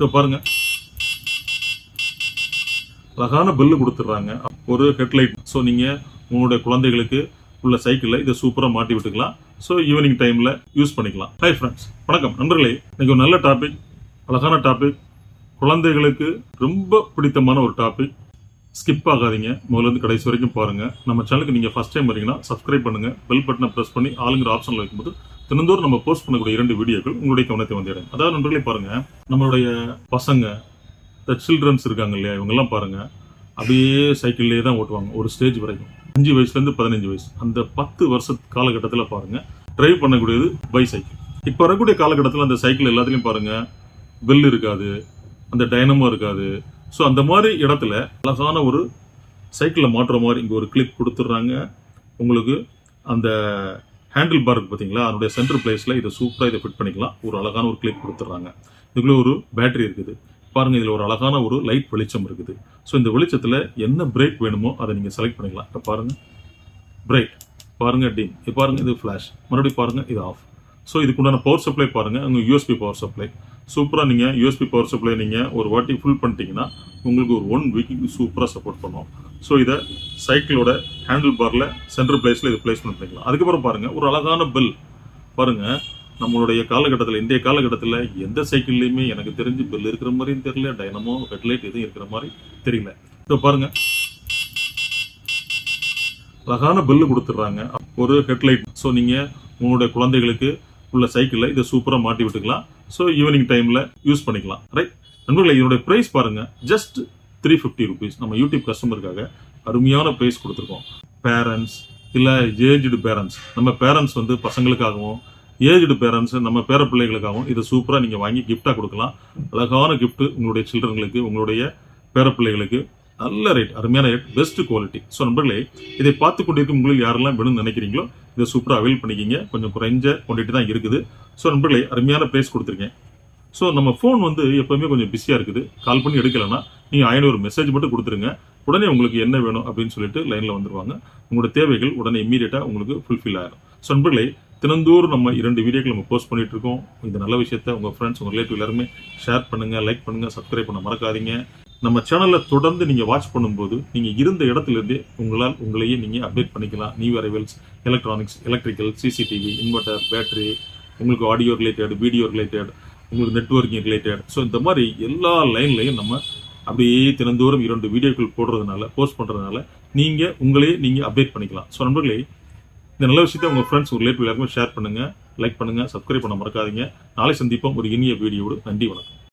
இதை பாருங்க. அழகான பில்லு கொடுத்துட்றாங்க. ஒரு ஹெட்லைட் ஸோ நீங்கள் உங்களுடைய குழந்தைகளுக்கு உள்ள சைக்கிளில் இதை சூப்பராக மாட்டி விட்டுக்கலாம். ஸோ ஈவினிங் டைமில் யூஸ் பண்ணிக்கலாம். ஹை ஃப்ரெண்ட்ஸ் வணக்கம். நண்பர்களே இன்றைக்கி ஒரு நல்ல டாபிக் அழகான டாபிக் குழந்தைகளுக்கு ரொம்ப பிடித்தமான ஒரு டாபிக் ஸ்கிப் ஆகாதீங்க. முதல்ல இருந்து கடைசி வரைக்கும் பாருங்க. நம்ம சேனலுக்கு நீங்கள் ஃபஸ்ட் டைம் வரீங்கன்னா சப்ஸ்கிரைப் பண்ணுங்க. பெல் பட்டனை ப்ரெஸ் பண்ணி ஆளுங்கிற ஆப்ஷனில் வைக்கும்போது தினந்தோறும் நம்ம போஸ்ட் பண்ணக்கூடிய இரண்டு வீடியோக்கள் உங்களுடைய கவனத்தை வந்து அதாவது நண்பர்களே பாருங்க நம்மளுடைய பசங்க இந்த சில்ட்ரன்ஸ் இருக்காங்க இல்லையா இவங்கெல்லாம் பாருங்க அப்படியே சைக்கிள்லேயே தான் ஓட்டுவாங்க ஒரு ஸ்டேஜ் வரைக்கும். அஞ்சு வயசுலேருந்து பதினஞ்சு வயசு. அந்த பத்து வருஷ காலகட்டத்தில் பாருங்க டிரைவ் பண்ணக்கூடியது பை சைக்கிள் இப்போ வரக்கூடிய காலகட்டத்தில் அந்த சைக்கிள் எல்லாத்துலேயும் பாருங்க பெல் இருக்காது அந்த டைனமோ இருக்காது. ஸோ அந்த மாதிரி இடத்துல அழகான ஒரு சைக்கிளை மாற்றுற மாதிரி இங்கே ஒரு கிளிப் கொடுத்துட்றாங்க. உங்களுக்கு அந்த ஹேண்டில் பார் பார்த்தீங்களா அதனுடைய சென்டர் பிளேஸில் இதை சூப்பராக இதை ஃபிட் பண்ணிக்கலாம். ஒரு அழகான ஒரு கிளிப் கொடுத்துட்றாங்க. இதுக்குள்ளே ஒரு பேட்டரி இருக்குது. பாருங்கள் இதில் ஒரு அழகான ஒரு லைட் வெளிச்சம் இருக்குது. ஸோ இந்த வெளிச்சத்தில் என்ன பிரேக் வேணுமோ அதை நீங்கள் செலக்ட் பண்ணிக்கலாம். இப்போ பாருங்கள் பிரைட் பாருங்கள் டிம் இது பாருங்கள் இது ஃப்ளாஷ் மறுபடியும் பாருங்கள் இது ஆஃப் ஸோ இதுக்குண்டான பவர் சப்ளை பாருங்க. அங்கே யூஎஸ்பி பவர் சப்ளை சூப்பராக நீங்கள் யூஎஸ்பி பவர் சப்ளை நீங்கள் ஒரு வாட்டி ஃபுல் பண்ணிட்டீங்கன்னா உங்களுக்கு ஒரு ஒன் வீக்கு சூப்பராக சப்போர்ட் பண்ணுவோம் ஸோ இதை சைக்கிளோட ஹேண்டில் பாரில் சென்ட்ரல் பிளேஸில் இது பிளேஸ் பண்ணிக்கலாம். அதுக்கப்புறம் பாருங்கள் ஒரு அழகான பெல் பாருங்க நம்மளுடைய காலகட்டத்தில் இந்திய காலகட்டத்தில் எந்த சைக்கிள்லையுமே எனக்கு தெரிஞ்சு பெல் இருக்கிற மாதிரியும் தெரியல டைனமோ ஹெட்லைட் எதுவும் இருக்கிற மாதிரி தெரியல. இப்போ பாருங்க. அழகான பெல்லு கொடுத்துட்றாங்க. ஒரு ஹெட்லைட் ஸோ நீங்கள் உங்களுடைய குழந்தைகளுக்கு உள்ள சைக்கிளில் இதை சூப்பராக மாட்டி விட்டுக்கலாம். ஸோ ஈவினிங் டைமில் யூஸ் பண்ணிக்கலாம். ரைட் நண்பர்களே இதனுடைய ப்ரைஸ் பாருங்கள் ஜஸ்ட் த்ரீ ஃபிஃப்டி ருபீஸ் நம்ம யூடியூப் கஸ்டமருக்காக அருமையான ப்ரைஸ் கொடுத்துருக்கோம். பேரண்ட்ஸ் இல்லை ஏஜ்டு பேரண்ட்ஸ் நம்ம பேரண்ட்ஸ் வந்து பசங்களுக்காகவும் ஏஜ்டு பேரண்ட்ஸ் நம்ம பேர பிள்ளைகளுக்காகவும் இதை சூப்பராக நீங்கள் வாங்கி கிஃப்டாக கொடுக்கலாம். அழகான கிஃப்ட்டு உங்களுடைய சில்ட்ரன்களுக்கு உங்களுடைய பேர பிள்ளைகளுக்கு நல்ல ரேட் அருமையான ரேட் பெஸ்ட் குவாலிட்டி ஸோ நண்பர்களே இதை பார்த்து கொண்டிருக்கும் உங்களில் யாரெல்லாம் வேணும்னு நினைக்கிறீங்களோ இதை சூப்பராக அவைல் பண்ணிக்கிங்க. கொஞ்சம் குறைஞ்ச குவான்டிட்டி தான் இருக்குது. ஸோ நண்பர்களே அருமையான ப்ரைஸ் கொடுத்துருக்கேன். ஸோ நம்ம ஃபோன் வந்து எப்போவுமே கொஞ்சம் பிஸியாக இருக்குது. கால் பண்ணி எடுக்கலைன்னா நீங்கள் ஆயிரம் ஒரு மெசேஜ் மட்டும் கொடுத்துருங்க. உடனே உங்களுக்கு என்ன வேணும் அப்படின்னு சொல்லிட்டு லைனில் வந்துடுவாங்க உங்களோட தேவைகள் உடனே இம்மீடியட்டாக உங்களுக்கு ஃபுல்ஃபில் ஆகிடும் ஸோ நண்பர்களே தினந்தோறும் நம்ம இரண்டு வீடியோக்கள் நம்ம போஸ்ட் பண்ணிட்டு இருக்கோம். இந்த நல்ல விஷயத்த உங்கள் ஃப்ரெண்ட்ஸ் உங்கள் ரிலேட்டிவ் எல்லாருமே ஷேர் பண்ணுங்கள் லைக் பண்ணுங்கள் சப்ஸ்கிரைப் பண்ண மறக்காதீங்க. நம்ம சேனலை தொடர்ந்து நீங்கள் வாட்ச் பண்ணும்போது நீங்கள் இருந்த இடத்துல இருந்தே உங்களால் உங்களையே நீங்கள் அப்டேட் பண்ணிக்கலாம். New arrivals electronics electrical CCTV inverter battery உங்களுக்கு ஆடியோ ரிலேட்டட் வீடியோ ரிலேட்டட் உங்களுக்கு நெட்வொர்க்கிங் ரிலேட்டட் ஸோ இந்த மாதிரி எல்லா லைன்லையும் நம்ம அப்படியே தினந்தோறும் இரண்டு வீடியோக்கள் போடுறதுனால போஸ்ட் பண்ணுறதுனால நீங்கள் உங்களையே நீங்கள் அப்டேட் பண்ணிக்கலாம். ஸோ நண்பர்களே இந்த நல்ல விஷயத்தை உங்கள் ஃப்ரெண்ட்ஸ் உங்கள் ரிலேட்டிவ் எல்லாருமே ஷேர் பண்ணுங்கள் லைக் பண்ணுங்கள் சப்ஸ்கிரைப் பண்ண மறக்காதீங்க. நாளை சந்திப்போம் ஒரு இனிய வீடியோடு நன்றி வணக்கம்.